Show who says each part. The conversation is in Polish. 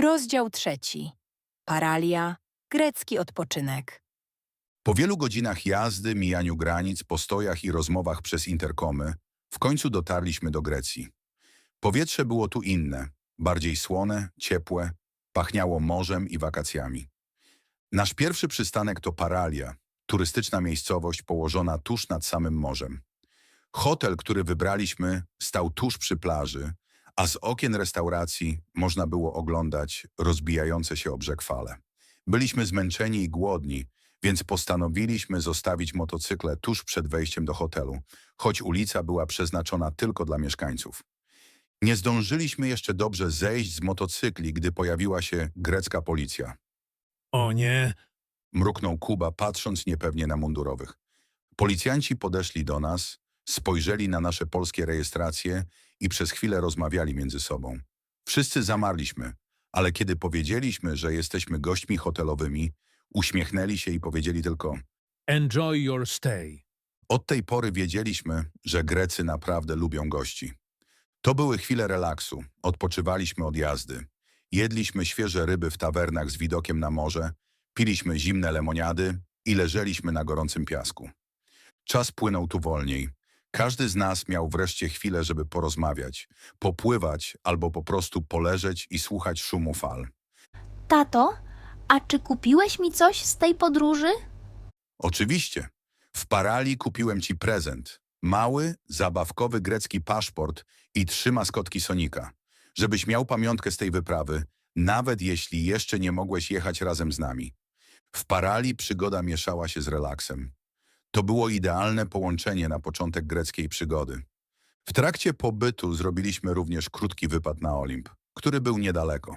Speaker 1: Rozdział trzeci. Paralia, grecki odpoczynek.
Speaker 2: Po wielu godzinach jazdy, mijaniu granic, postojach i rozmowach przez interkomy, w końcu dotarliśmy do Grecji. Powietrze było tu inne, bardziej słone, ciepłe, pachniało morzem i wakacjami. Nasz pierwszy przystanek to Paralia, turystyczna miejscowość położona tuż nad samym morzem. Hotel, który wybraliśmy, stał tuż przy plaży, a z okien restauracji można było oglądać rozbijające się o brzeg fale. Byliśmy zmęczeni i głodni, więc postanowiliśmy zostawić motocykle tuż przed wejściem do hotelu, choć ulica była przeznaczona tylko dla mieszkańców. Nie zdążyliśmy jeszcze dobrze zejść z motocykli, gdy pojawiła się grecka policja.
Speaker 3: O nie,
Speaker 2: Mruknął Kuba, patrząc niepewnie na mundurowych. Policjanci podeszli do nas, spojrzeli na nasze polskie rejestracje i przez chwilę rozmawiali między sobą. Wszyscy zamarliśmy, ale kiedy powiedzieliśmy, że jesteśmy gośćmi hotelowymi, uśmiechnęli się i powiedzieli tylko
Speaker 3: enjoy your stay.
Speaker 2: Od tej pory wiedzieliśmy, że Grecy naprawdę lubią gości. To były chwile relaksu, odpoczywaliśmy od jazdy. Jedliśmy świeże ryby w tawernach z widokiem na morze, piliśmy zimne lemoniady i leżeliśmy na gorącym piasku. Czas płynął tu wolniej. Każdy z nas miał wreszcie chwilę, żeby porozmawiać, popływać albo po prostu poleżeć i słuchać szumu fal.
Speaker 4: Tato, a czy kupiłeś mi coś z tej podróży?
Speaker 2: Oczywiście. W Parali kupiłem ci prezent. Mały, zabawkowy grecki paszport i trzy maskotki Sonika. Żebyś miał pamiątkę z tej wyprawy, nawet jeśli jeszcze nie mogłeś jechać razem z nami. W Parali przygoda mieszała się z relaksem. To było idealne połączenie na początek greckiej przygody. W trakcie pobytu zrobiliśmy również krótki wypad na Olimp, który był niedaleko.